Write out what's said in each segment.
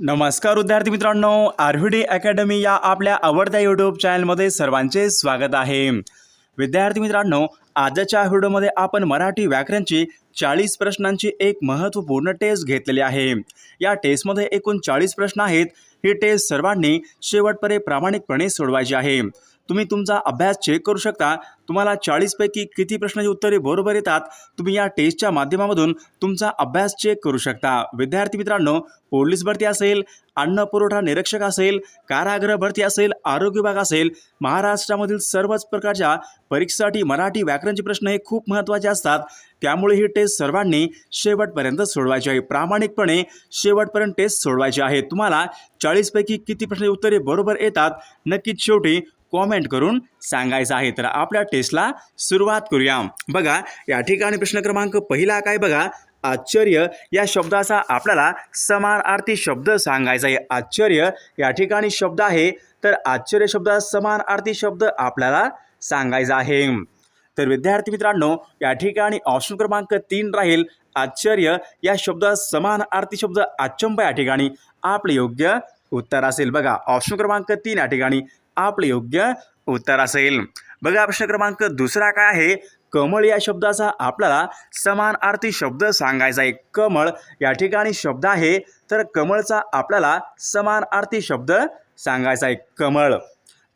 नमस्कार विद्यार्थी मित्रांनो. आरव्हीडी अकॅडमी या आपल्या आवडत्या यूट्यूब चॅनलमध्ये सर्वांचे स्वागत आहे. विद्यार्थी मित्रांनो आजच्या व्हिडिओमध्ये आपण मराठी व्याकरणची चाळीस प्रश्नांची एक महत्त्वपूर्ण टेस्ट घेतलेली आहे. या टेस्टमध्ये एकूण चाळीस प्रश्न आहेत. ही टेस्ट सर्वांनी शेवटपर्यंत प्रामाणिकपणे सोडवायची आहे. तुम्ही तुमचा अभ्यास चेक करू शकता. तुम्हाला चाळीसपैकी किती प्रश्नाची उत्तरे बरोबर येतात तुम्ही या टेस्टच्या माध्यमामधून तुमचा अभ्यास चेक करू शकता. विद्यार्थी मित्रांनो पोलीस भरती असेल अन्न पुरवठा निरीक्षक असेल कारागृह भरती असेल आरोग्य विभाग असेल महाराष्ट्रामधील सर्वच प्रकारच्या परीक्षेसाठी मराठी व्याकरणचे प्रश्न हे खूप महत्त्वाचे असतात. त्यामुळे ही टेस्ट सर्वांनी शेवटपर्यंत सोडवायची आहे. प्रामाणिकपणे शेवटपर्यंत टेस्ट सोडवायची आहे. तुम्हाला चाळीसपैकी किती प्रश्नाची उत्तरे बरोबर येतात नक्कीच शेवटी कॉमेंट करून सांगायचं आहे. तर आपल्या टेस्टला सुरुवात करूया. बघा या ठिकाणी प्रश्न क्रमांक पहिला काय बघा? आश्चर्य. या शब्दाचा आपल्याला समानार्थी शब्द सांगायचा आहे. आश्चर्य. या ठिकाणी शब्द आहे. तर आश्चर्य शब्दाचा समानार्थी शब्द आपल्याला सांगायचा आहे. तर विद्यार्थी मित्रांनो या ठिकाणी ऑप्शन क्रमांक तीन राहील. आश्चर्य. या शब्दात समानार्थी शब्द आचंब या ठिकाणी. आपले योग्य उत्तर असेल. बघा ऑप्शन क्रमांक तीन या ठिकाणी. आपले योग्य उत्तर असेल. बघा प्रश्न क्रमांक दुसरा काय आहे? कमळ या शब्दाचा आपल्याला समानार्थी शब्द सांगायचा आहे. कमळ या ठिकाणी शब्द आहे तर कमळचा आपल्याला समानार्थी शब्द सांगायचा आहे. कमळ.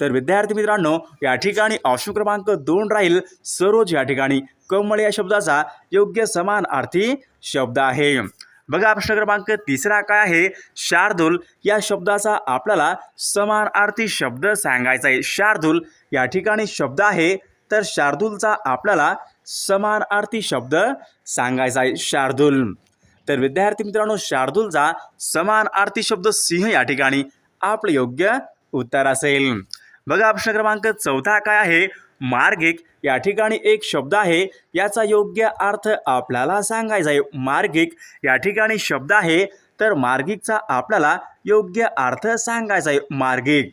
तर विद्यार्थी मित्रांनो या ठिकाणी ऑप्शन क्रमांक दोन राहील. सरोज या ठिकाणी कमळ या शब्दाचा योग्य समानार्थी शब्द आहे. बघा प्रश्न क्रमांक तिसरा काय आहे? शार्दूल या शब्दाचा आपल्याला समानार्थी शब्द सांगायचा आहे. शार्दूल या ठिकाणी शब्द आहे तर शार्दूलचा आपल्याला समानार्थी शब्द सांगायचा आहे. शार्दूल. तर विद्यार्थी मित्रांनो शार्दूलचा समानार्थी शब्द सिंह या ठिकाणी आपलं योग्य उत्तर असेल. बघा प्रश्न क्रमांक चौथा काय आहे? मार्गिक या ठिकाणी एक शब्द आहे याचा योग्य अर्थ आपल्याला सांगायचा आहे. मार्गिक या ठिकाणी शब्द आहे तर मार्गिकचा आपल्याला योग्य अर्थ सांगायचा आहे. मार्गिक.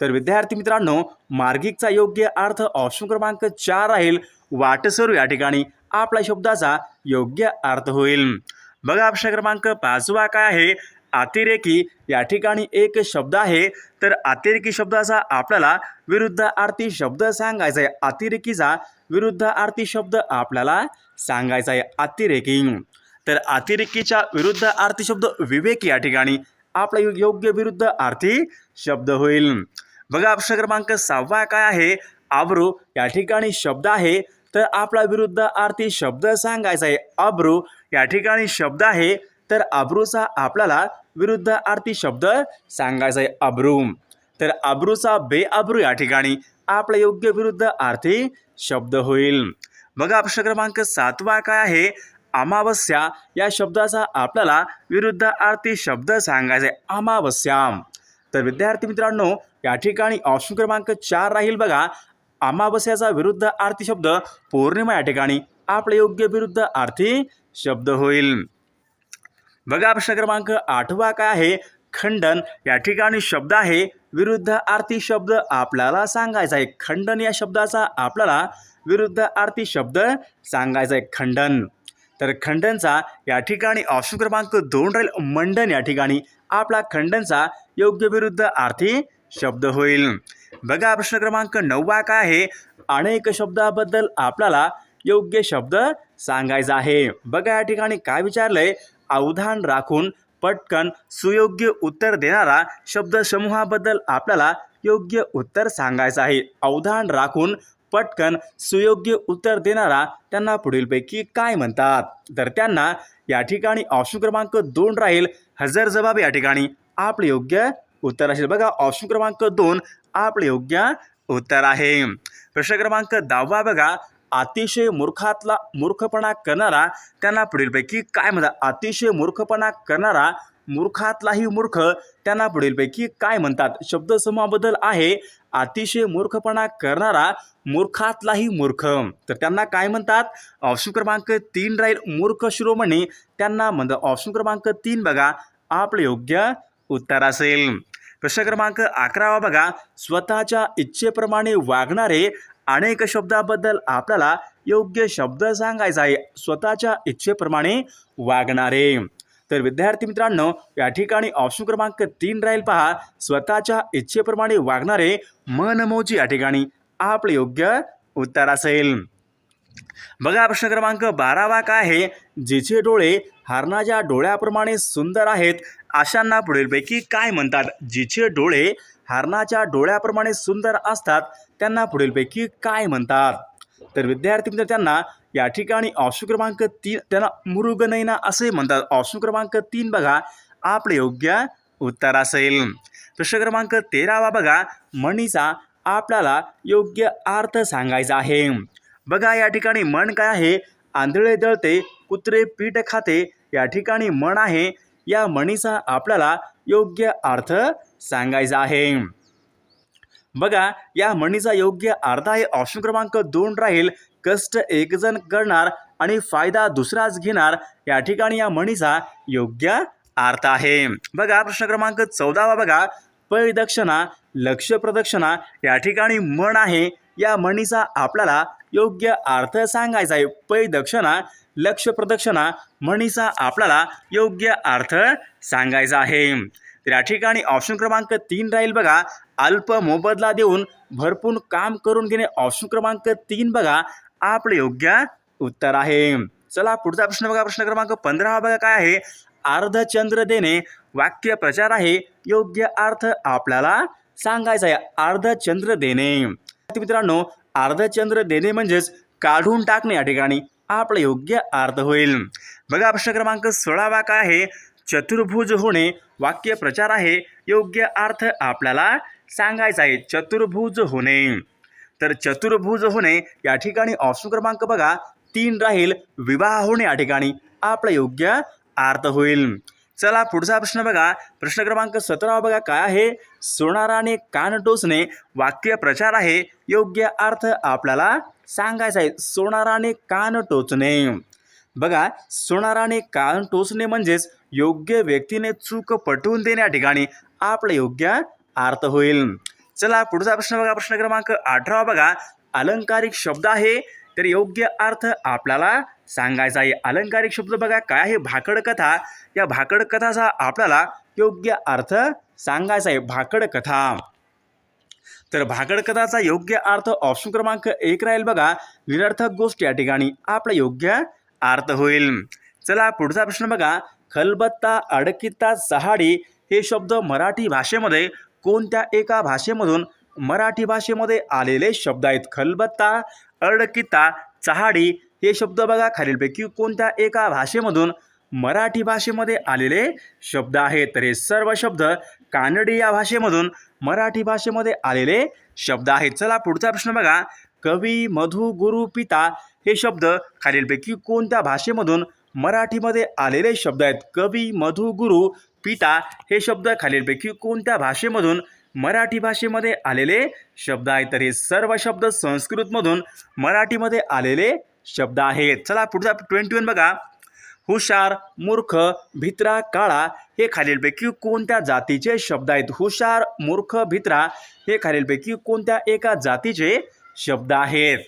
तर विद्यार्थी मित्रांनो मार्गिकचा योग्य अर्थ ऑप्शन क्रमांक चार राहील. वाटसरू या ठिकाणी. आपल्या शब्दाचा योग्य अर्थ होईल. बघा ऑप्शन क्रमांक पाचवा काय आहे? अतिरेकी या ठिकाणी एक शब्द आहे. तर अतिरेकी शब्दाचा आपल्याला विरुद्ध आरती शब्द सांगायचा आहे. अतिरेकीचा विरुद्ध आरती शब्द आपल्याला सांगायचा आहे. अतिरेकी. तर अतिरेकीच्या विरुद्ध आरती शब्द विवेक या ठिकाणी आपला योग्य विरुद्ध आरती शब्द होईल. बघा प्रश्न क्रमांक सहावा काय आहे? आब्रू या ठिकाणी शब्द आहे. तर आपला विरुद्ध आरती शब्द सांगायचा आहे. अब्रू या ठिकाणी शब्द आहे. तर अब्रूचा आपल्याला विरुद्ध आरती शब्द सांगायचा आहे अब्रू. तर अब्रूचा बेअब्रू या ठिकाणी आपला योग्य विरुद्ध आर्थी शब्द होईल. बघा प्रश्न क्रमांक सातवा काय आहे? अमावस्या या शब्दाचा आपल्याला विरुद्ध आरती शब्द सांगायचा आहे अमावस्या. तर विद्यार्थी मित्रांनो या ठिकाणी ऑप्शन क्रमांक चार राहील बघा. अमावस्याचा विरुद्ध आरती शब्द पौर्णिमा या ठिकाणी आपले योग्य विरुद्ध आर्थी शब्द होईल. बघा प्रश्न क्रमांक आठवा काय आहे? खंडन. या ठिकाणी शब्द आहे विरुद्ध आरती शब्द आपल्याला सांगायचा आहे. खंडन या शब्दाचा आपल्याला विरुद्ध आरती शब्द सांगायचा आहे. खंडन. तर खंडनचा या ठिकाणी ऑप्शन क्रमांक दोन राहील. मंडन या ठिकाणी आपला खंडनचा योग्य विरुद्ध आर्थिक शब्द होईल. बघा प्रश्न क्रमांक नववा काय आहे? अनेक शब्दाबद्दल आपल्याला योग्य शब्द सांगायचा आहे. बघा या ठिकाणी काय विचारलंय? अवधान राखून पटकन सुयोग्य उत्तर देणारा शब्दसमूहाबद्दल आपल्याला योग्य उत्तर सांगायचं आहे. अवधान राखून पटकन सुयोग्य उत्तर देणारा त्यांना पुढीलपैकी काय म्हणतात? तर त्यांना या ठिकाणी ऑप्शन क्रमांक दोन राहील. हजर जबाब या ठिकाणी आपले योग्य उत्तर असेल. बघा ऑप्शन क्रमांक दोन आपले योग्य उत्तर आहे. प्रश्न क्रमांक दहावा बघा. अतिशय मूर्खातला मूर्खपणा करणारा त्यांना पुढीलपैकी काय म्हणतात? अतिशय मूर्खपणा करणारा मूर्खातलाही मूर्ख त्यांना पुढीलपैकी काय म्हणतात? शब्दसमूहाबद्दल आहे अतिशय मूर्खपणा करणारा मूर्खातलाही मूर्ख. तर त्यांना काय म्हणतात? ऑप्शन क्रमांक तीन राहील मूर्ख शिरोमणी. त्यांना म्हणतात ऑप्शन क्रमांक तीन बघा आपलं योग्य उत्तर असेल. प्रश्न क्रमांक अकरावा बघा स्वतःच्या इच्छेप्रमाणे वागणारे अनेक शब्दाबद्दल आपल्याला योग्य शब्द सांगायचा आहे. स्वतःच्या इच्छेप्रमाणे वागणारे. तर विद्यार्थी मित्रांनो या ठिकाणी ऑप्शन क्रमांक तीन राहील पहा. स्वतःच्या इच्छेप्रमाणे वागणारे मनमोजी या ठिकाणी आपले योग्य उत्तर असेल. बघा प्रश्न क्रमांक बारावा काय आहे? जिचे डोळे हरणाच्या डोळ्याप्रमाणे सुंदर आहेत अशांना पुढीलपैकी काय म्हणतात? जिचे डोळे हरणाच्या डोळ्याप्रमाणे सुंदर असतात त्यांना पुढीलपैकी काय म्हणतात? तर विद्यार्थी मित्र त्यांना या ठिकाणी ऑप्शन क्रमांक तीन त्यांना मृगनयना असे म्हणतात. ऑप्शन क्रमांक तीन बघा आपले योग्य उत्तर असेल. प्रश्न क्रमांक तेरावा बघा मणीचा आपल्याला योग्य अर्थ सांगायचा आहे. बघा या ठिकाणी मन काय आहे? आंधळे दळते कुत्रे पीठ खाते या ठिकाणी मन आहे. या म्हणीचा आपल्याला योग्य अर्थ सांगायचं आहे. बघा या म्हणीचा योग्य अर्थ आहे ऑप्शन क्रमांक दोन राहील. कष्ट एकजण करणार आणि फायदा दुसराच घेणार. या ठिकाणी या म्हणीचा योग्य अर्थ आहे. बघा प्रश्न क्रमांक चौदावा बघा. परिदक्षिणा लक्ष प्रदक्षिणा या ठिकाणी म्हण आहे. या म्हणीचा आपल्याला योग्य अर्थ सांगायचा आहे. परिदक्षिणा लक्ष प्रदक्षिणा म्हणीचा आपल्याला योग्य अर्थ सांगायचा आहे. तर या ठिकाणी ऑप्शन क्रमांक तीन राहील बघा. अल्प मोबदला देऊन भरपूर काम करून घेणे ऑप्शन क्रमांक तीन बघा. आपले योग्य उत्तर आहे. चला पुढचा प्रश्न बघा. प्रश्न क्रमांक पंधरा बघा काय आहे? अर्धचंद्र देणे वाक्य प्रचार आहे. योग्य अर्थ आपल्याला सांगायचा आहे. अर्धचंद्र देणे. मित्रांनो अर्धचंद्र देणे म्हणजेच काढून टाकणे या ठिकाणी आपलं योग्य अर्थ होईल. बघा प्रश्न क्रमांक सोळावा काय आहे? चतुर्भुज होणे वाक्य प्रचार आहे. योग्य अर्थ आपल्याला सांगायचा आहे. चतुर्भुज होणे. तर चतुर्भुज होणे या ठिकाणी ऑप्शन क्रमांक बघा. तीन राहील. विवाह होणे या ठिकाणी आपलं योग्य अर्थ होईल. चला पुढचा प्रश्न बघा. प्रश्न क्रमांक सतरा बघा. काय आहे? सोनाराने कान टोचणे वाक्य प्रचार आहे. योग्य अर्थ आपल्याला सांगायचा आहे. सोनाराने कान टोचणे. बघा सोनाराने कान टोचणे म्हणजेच योग्य व्यक्तीने चूक पटवून देणे या ठिकाणी आपलं योग्य अर्थ होईल. चला पुढचा प्रश्न बघा प्रश्न क्रमांक अठरा बघा. अलंकारिक शब्द आहे तर योग्य अर्थ आपल्याला सांगायचा आहे. अलंकारिक शब्द बघा काय आहे? भाकड कथा. या भाकड कथाचा आपल्याला योग्य अर्थ सांगायचा आहे. भाकड कथा. तर भाकड कथाचा योग्य अर्थ ऑप्शन क्रमांक एक राहील बघा. निरर्थक गोष्ट या ठिकाणी आपला योग्य अर्थ होईल. चला पुढचा प्रश्न बघा. खलबत्ता अडकिता सहाडी हे शब्द मराठी भाषेमध्ये कोणत्या एका भाषेमधून मराठी भाषेमध्ये आलेले शब्द आहेत? खलबत्ता अडकिता चहाडी हे शब्द बघा खालीलपैकी कोणत्या एका भाषेमधून मराठी भाषेमध्ये आलेले शब्द आहेत? तर हे सर्व शब्द कानडी या भाषेमधून मराठी भाषेमध्ये आलेले शब्द आहेत. चला पुढचा प्रश्न बघा. कवी मधु गुरु पिता हे शब्द खालीलपैकी कोणत्या भाषेमधून मराठीमध्ये आलेले शब्द आहेत? कवी मधु गुरु पिता हे शब्द खालीलपैकी कोणत्या भाषेमधून मराठी भाषेमध्ये आलेले शब्द आहेत? तर हे सर्व शब्द संस्कृतमधून मराठीमध्ये आलेले शब्द आहेत. चला पुढचा ट्वेंटी वन बघा. हुशार मूर्ख भित्रा काळा हे खालीलपैकी कोणत्या जातीचे शब्द आहेत? हुशार मूर्ख भित्रा हे खालीलपैकी कोणत्या एका जातीचे शब्द आहेत?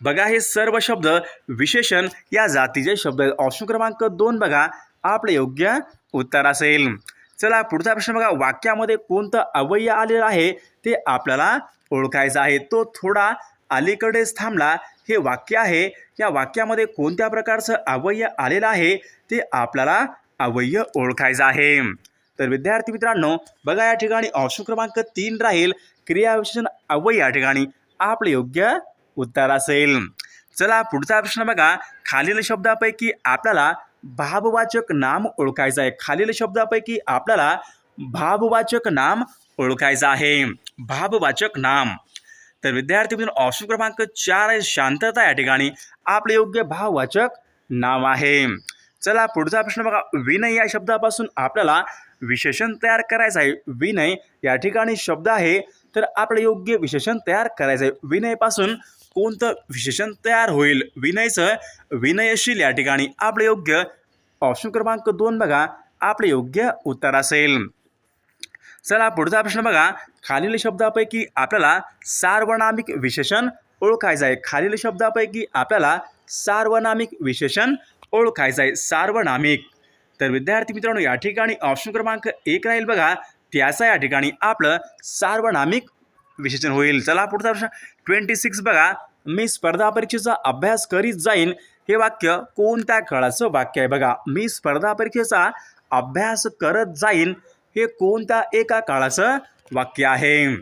बघा हे सर्व शब्द विशेषण या जातीचे शब्द ऑप्शन क्रमांक दोन बघा. आपले योग्य उत्तर असेल. चला पुढचा प्रश्न बघा. वाक्यामध्ये कोणतं अवयव आलेलं आहे? ते आपल्याला ओळखायचं आहे. तो थोडा अलीकडेच थांबला. हे वाक्य आहे. या वाक्यामध्ये कोणत्या प्रकारचं अवयय आलेलं आहे? ते आपल्याला अवयय ओळखायचं आहे. तर विद्यार्थी मित्रांनो बघा या ठिकाणी ऑप्शन क्रमांक तीन राहील. क्रियाविशेषण अवय या ठिकाणी. आपलं योग्य उत्तर असेल. चला पुढचा प्रश्न बघा. खालील शब्दापैकी आपल्याला भाववाचक नाम ओळखायचं आहे. खालील शब्दापैकी आपल्याला भाववाचक नाम ओळखायचं आहे. भाववाचक नाम. तर विद्यार्थी मित्र ऑप्शन क्रमांक चार आहे शांतता या ठिकाणी. आपले योग्य भाववाचक नाम आहे. चला पुढचा प्रश्न बघा. विनय या शब्दापासून आपल्याला विशेषण तयार करायचं आहे. विनय या ठिकाणी शब्द आहे. तर आपलं योग्य विशेषण तयार करायचं आहे. विनयपासून कोणतं विशेषण तयार होईल? विनयचं विनयशील या ठिकाणी आपलं योग्य ऑप्शन क्रमांक दोन बघा. आपले योग्य उत्तर असेल. चला पुढचा प्रश्न बघा. खालील शब्दापैकी आपल्याला सार्वनामिक विशेषण ओळखायचं आहे. खालील शब्दापैकी आपल्याला सार्वनामिक विशेषण ओळखायचं आहे. सार्वनामिक. तर विद्यार्थी मित्रांनो या ठिकाणी ऑप्शन क्रमांक एक राहील बघा. त्याचा या ठिकाणी आपलं सार्वनामिक विशेषण होईल. चला पुढचा प्रश्न. ट्वेंटी सिक्स बघा. मी स्पर्धा परीक्षेचा अभ्यास करीत जाईन. हे वाक्य कोणत्या काळाचं वाक्य आहे? बघा. मी स्पर्धा परीक्षेचा अभ्यास करत जाईन. हे कोणत्या एका काळाचं वाक्य आहे?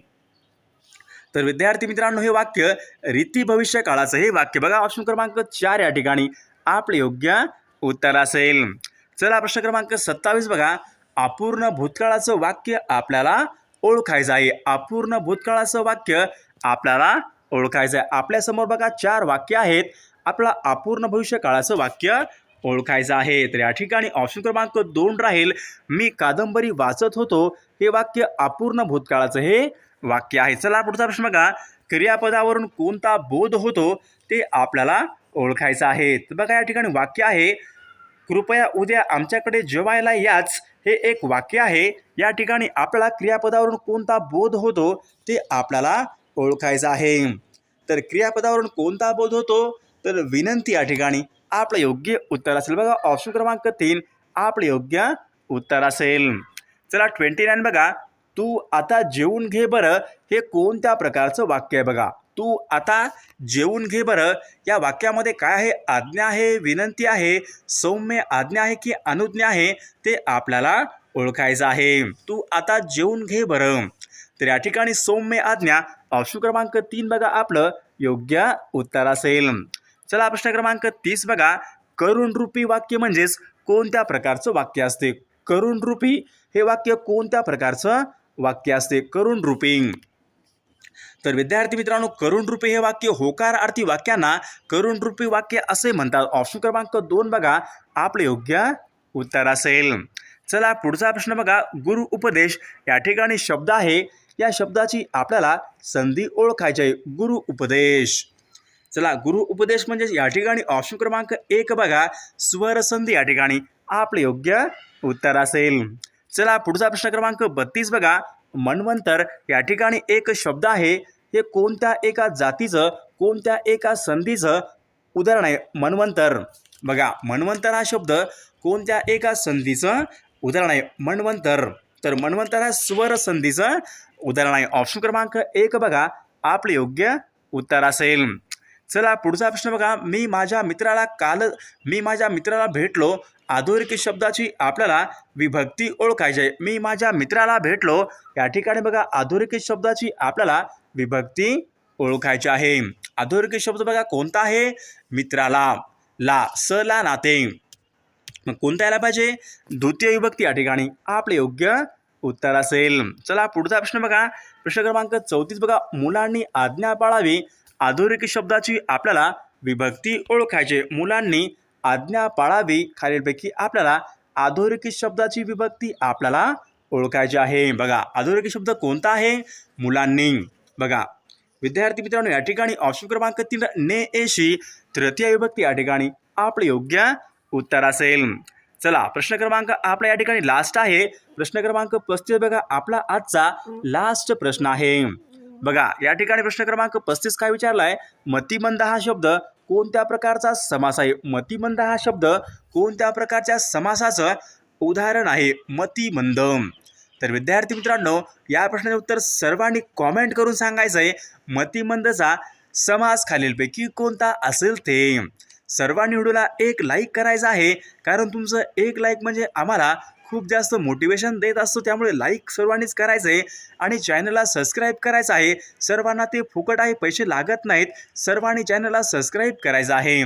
तर विद्यार्थी मित्रांनो हे वाक्य रीती भविष्य काळाचं हे वाक्य. बघा ऑप्शन क्रमांक चार या ठिकाणी. आपलं योग्य उत्तर असेल. चला प्रश्न क्रमांक सत्तावीस बघा. अपूर्ण भूतकाळाचं वाक्य आपल्याला ओळखायचं आहे अपूर्ण भूतकाळाचं वाक्य आपल्याला ओळखायचं आहे आपल्यासमोर बघा चार वाक्य आहेत. आपला अपूर्ण भविष्य काळाचं वाक्य ओळखायचं आहे तर या ठिकाणी ऑप्शन क्रमांक दोन राहील. मी कादंबरी वाचत होतो. हे वाक्य अपूर्ण भूतकाळाचं हे वाक्य आहे. चला पुढचा प्रश्न बघा. क्रियापदावरून कोणता बोध होतो ते आपल्याला ओळखायचं आहे. तर बघा या ठिकाणी वाक्य आहे कृपया उद्या आमच्याकडे जेवायला याच. हे एक वाक्य आहे. या ठिकाणी आपल्याला क्रियापदावरून कोणता बोध होतो ते आपल्याला ओळखायचं आहे. तर क्रियापदावरून कोणता बोध होतो? तर विनंती या ठिकाणी. आपलं योग्य उत्तर असेल बघा. ऑप्शन क्रमांक तीन. आपलं योग्य उत्तर असेल. चला ट्वेंटी नाईन बघा. तू आता जेवून घे बरं. हे कोणत्या प्रकारचं वाक्य आहे बघा? तू आता जेवून घे बरं. या वाक्यामध्ये काय आहे? आज्ञा आहे विनंती आहे सौम्य आज्ञा आहे की अनुज्ञा आहे ते आपल्याला ओळखायचं आहे. तू आता जेवून घे बरं. तर या ठिकाणी सौम्य आज्ञा ऑप्शन क्रमांक तीन बघा आपलं योग्य उत्तर असेल. चला प्रश्न क्रमांक तीस बघा. करुण रूपी वाक्य म्हणजेच कोणत्या प्रकारचं वाक्य असते? करुण रूपी हे वाक्य कोणत्या प्रकारचं वाक्य असते? करुण रूपी तर विद्यार्थी मित्रांनो करुण रूपी हे वाक्य होकार अर्थी वाक्यांना करुण रूपी वाक्य असे म्हणतात. ऑप्शन क्रमांक दोन बघा. आपले योग्य उत्तर असेल. चला पुढचा प्रश्न बघा. गुरु उपदेश या ठिकाणी शब्द आहे. या शब्दाची आपल्याला संधी ओळखायची आहे. गुरु उपदेश. चला गुरु उपदेश म्हणजे या ठिकाणी ऑप्शन क्रमांक एक बघा. स्वर संधी या ठिकाणी आपले योग्य उत्तर असेल. चला पुढचा प्रश्न क्रमांक बत्तीस बघा. मन्वंतर या ठिकाणी एक शब्द आहे. हे कोणत्या एका जातीचं कोणत्या एका संधीचं उदाहरण आहे मन्वंतर. बघा मन्वंतर हा शब्द कोणत्या एका संधीचं उदाहरण आहे मन्वंतर. तर मन्वंतर हा स्वर संधीचं उदाहरण आहे. ऑप्शन क्रमांक एक बघा. आपले योग्य उत्तर असेल. चला पुढचा प्रश्न बघा. मी माझ्या मित्राला काल मी माझ्या मित्राला भेटलो. अधोरेखित शब्दाची आपल्याला विभक्ती ओळखायची. आहे मी माझ्या मित्राला भेटलो. या ठिकाणी बघा अधोरेखित शब्दाची आपल्याला विभक्ती ओळखायची आहे. अधोरेखित शब्द बघा कोणता आहे? मित्राला. ला स ला नाते. मग कोणता यायला पाहिजे? द्वितीय विभक्ती या ठिकाणी. आपले योग्य उत्तर असेल. चला पुढचा प्रश्न बघा. प्रश्न क्रमांक चौतीस बघा. मुलांनी आज्ञा पाळावी. आधुनिक शब्दाची आपल्याला विभक्ती ओळखायची. मुलांनी आज्ञा पाळावी. खालीलपैकी आपल्याला आधुनिक शब्दाची विभक्ती आपल्याला ओळखायची आहे. बघा आधुनिक शब्द कोणता आहे? मुलांनी. बघा विद्यार्थी मित्रांनो या ठिकाणी ऑप्शन क्रमांक तीन ने एशी तृतीय विभक्ती या ठिकाणी आपले योग्य उत्तर असेल. चला प्रश्न क्रमांक आपला या ठिकाणी लास्ट आहे. प्रश्न क्रमांक पस्तीस बघा आपला आजचा लास्ट प्रश्न आहे. बघा या ठिकाणी प्रश्न क्रमांक पस्तीस काय विचारलाय? मतिमंद हा शब्द कोणत्या प्रकारचा समास आहे? मतिमंद हा शब्द कोणत्या प्रकारच्या समासाचं उदाहरण आहे? मतिमंद तर विद्यार्थी मित्रांनो या प्रश्नाचे उत्तर सर्वांनी कॉमेंट करून सांगायचं आहे मतिमंदचा समास खालीलपैकी कोणता असेल ते. सर्वांनी व्हिडिओला एक लाईक करायचं आहे. कारण तुमचं एक लाईक म्हणजे आम्हाला खूप जास्त मोटिवेशन देत असतो. त्यामुळे लाईक सर्वांनीच करायचं आहे आणि चॅनलला सबस्क्राईब करायचं आहे. सर्वांना ते फुकट आहे पैसे लागत नाहीत. सर्वांनी चॅनलला सबस्क्राईब करायचं आहे.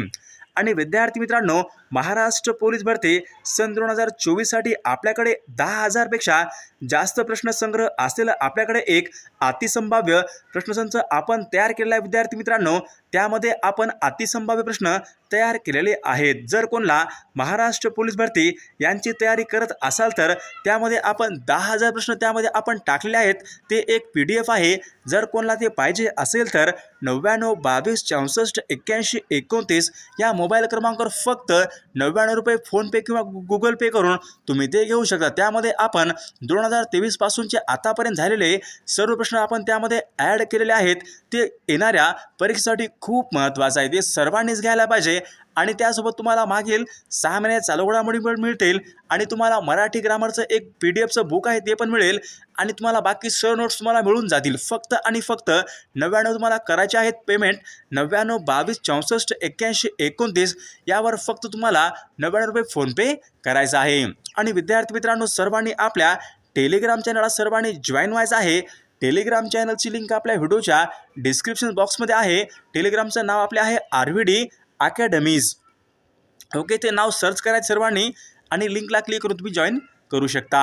आणि विद्यार्थी मित्रांनो महाराष्ट्र पोलीस भरती सन दोन हजार चोवीससाठी आपल्याकडे दहा हजारपेक्षा जास्त प्रश्नसंग्रह असलेलं आपल्याकडे एक अतिसंभाव्य प्रश्नसंच आपण तयार केलेला आहे. विद्यार्थी मित्रांनो त्यामध्ये आपण अतिसंभाव्य प्रश्न तयार केलेले आहेत. जर कोणला महाराष्ट्र पोलीस भरती यांची तयारी करत असाल तर त्यामध्ये आपण दहा हजार प्रश्न त्यामध्ये आपण टाकलेले आहेत. ते एक पी डी एफ आहे. जर कोणाला ते पाहिजे असेल तर नव्याण्णव बावीस चौसष्ट एक्क्याऐंशी एकोणतीस या मोबाईल क्रमांकावर फक्त नव्याण्णव रुपये फोनपे किंवा गुगल पे करून तुम्ही ते घेऊ शकता. त्यामध्ये आपण दोन हजार तेवीसपासूनचे आतापर्यंत झालेले सर्व प्रश्न आपण त्यामध्ये ॲड केलेले आहेत. ते येणाऱ्या परीक्षेसाठी खूप महत्त्वाचं आहे. ते सर्वांनीच घ्यायला पाहिजे. आणि त्यासोबत तुम्हाला मागील सहा महिन्यात चालू घडामोडी पण मिळतील आणि तुम्हाला मराठी ग्रामरचं एक पी डी एफचं बुक आहे ते पण मिळेल आणि तुम्हाला बाकी सर्व नोट्स तुम्हाला मिळून जातील. फक्त आणि फक्त नव्याण्णव तुम्हाला करायचे आहेत पेमेंट नव्याण्णव बावीस चौसष्ट एक्क्याऐंशी एकोणतीस यावर फक्त तुम्हाला नव्याण्णव रुपये फोनपे करायचा आहे. आणि विद्यार्थी मित्रांनो सर्वांनी आपल्या टेलिग्राम चॅनलला सर्वांनी जॉईन व्हायचं आहे. टेलिग्राम चॅनलची लिंक आपल्या व्हिडिओच्या डिस्क्रिप्शन बॉक्समध्ये आहे. टेलिग्रामचं नाव आपले आहे R V D academies okay ते नाव सर्च करायचं सर्वांनी आणि लिंकला क्लिक करून तुम्ही जॉईन करू शकता.